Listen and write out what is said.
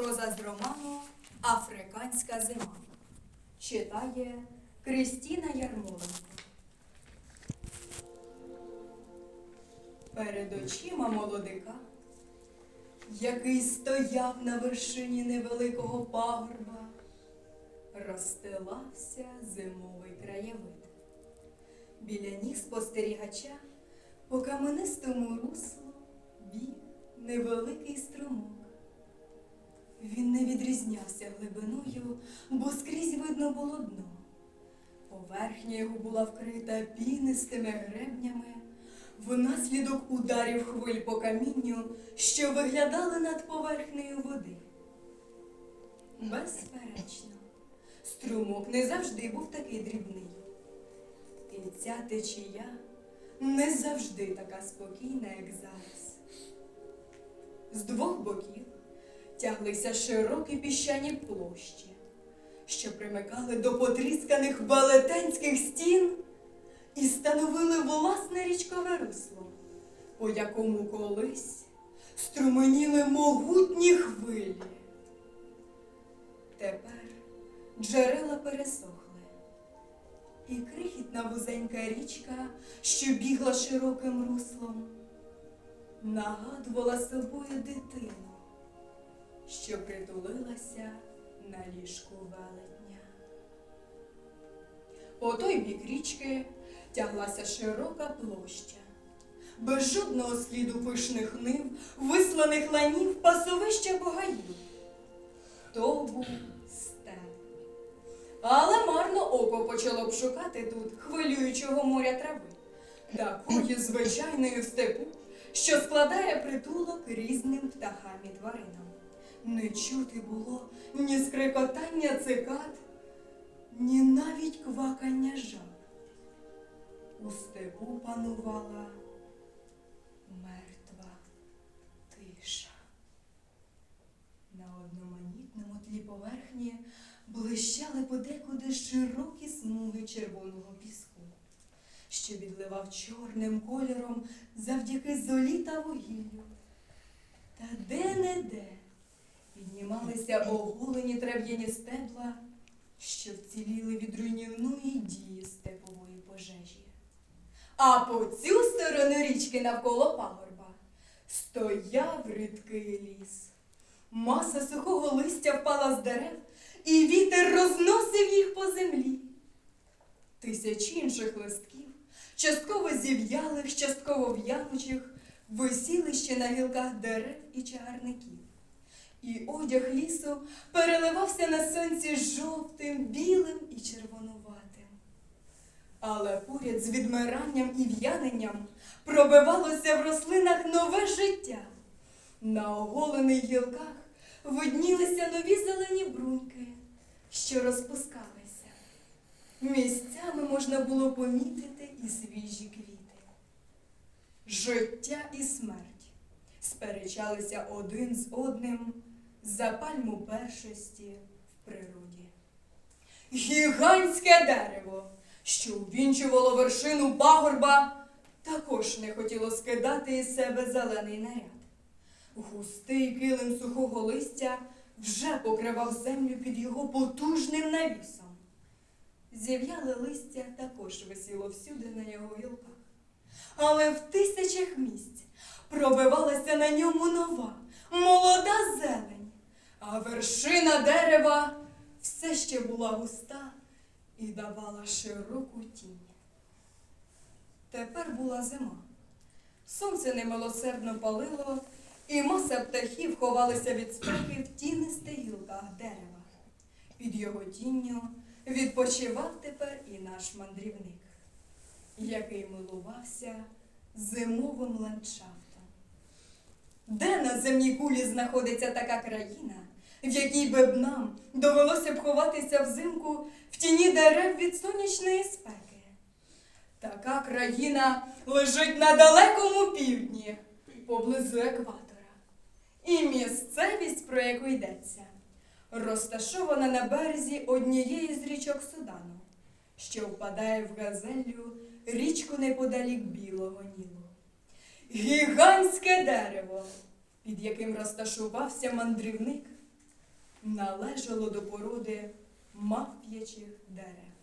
проза з роману Африканська зима. Читає Кристіна Ярмоленко. Перед очима молодика, який стояв на вершині невеликого пагорба, розстилався зимовий краєвид. Біля ніг спостерігача по каменистому руслу біг невеликий струмок. Він не відрізнявся глибиною, бо скрізь видно було дно. Поверхня його була вкрита пінистими гребнями, внаслідок ударів хвиль по камінню, що виглядали над поверхнею води. Безперечно, струмок не завжди був такий дрібний. І ця течія не завжди така спокійна, як зараз. З двох боків тяглися широкі піщані площі, що примикали до потрісканих велетенських стін і становили власне річкове русло, по якому колись струменіли могутні хвилі. Тепер джерела пересохли, і крихітна вузенька річка, що бігла широким руслом, нагадувала собою дитину що притулилася на ліжку велетня. По той бік річки тяглася широка площа, без жодного сліду пишних нив, висланих ланів, пасовища богаїв. То був степ. Але марно око почало б шукати тут хвилюючого моря трави, такої звичайної в степу, що складає притулок різним птахам і тваринам. Не чути було ні скрикотання цикад, ні навіть квакання жаб. У степу панувала мертва тиша. На одноманітному тлі поверхні блищали подекуди широкі смуги червоного піску, що відливав чорним кольором завдяки золі та вугіллю. Та де-не-де піднімалися оголені трав'яні стебла, що вціліли від руйнівної дії степової пожежі. А по цю сторону річки навколо пагорба стояв рідкий ліс. Маса сухого листя впала з дерев, і вітер розносив їх по землі. Тисячі інших листків, частково зів'ялих, частково в'янучих, висіли ще на гілках дерев і чагарників. І одяг лісу переливався на сонці жовтим, білим і червонуватим. Але поряд з відмиранням і в'яненням пробивалося в рослинах нове життя. На оголених гілках виднілися нові зелені бруньки, що розпускалися. Місцями можна було помітити і свіжі квіти. Життя і смерть сперечалися один з одним за пальму першості в природі. Гігантське дерево, що увінчувало вершину пагорба, також не хотіло скидати із себе зелений наряд. Густий килим сухого листя вже покривав землю під його потужним навісом. Зів'яле листя також висіло всюди на його гілках. Але в тисячах місць пробивалася на ньому нова, молода зелень, вершина дерева все ще була густа і давала широку тінь. Тепер була зима. Сонце немилосердно палило, і маса птахів ховалися від спеки в тінистих гілках дерева. Під його тінню відпочивав тепер і наш мандрівник, який милувався зимовим ландшафтом. Де на земній кулі знаходиться така країна, в якій би б нам довелося б ховатися взимку в тіні дерев від сонячної спеки? Така країна лежить на далекому півдні, поблизу екватора. І місцевість, про яку йдеться, розташована на березі однієї з річок Судану, що впадає в газеллю річку неподалік Білого Нілу. Гігантське дерево, під яким розташувався мандрівник, належало до породи мавп'ячих дерев.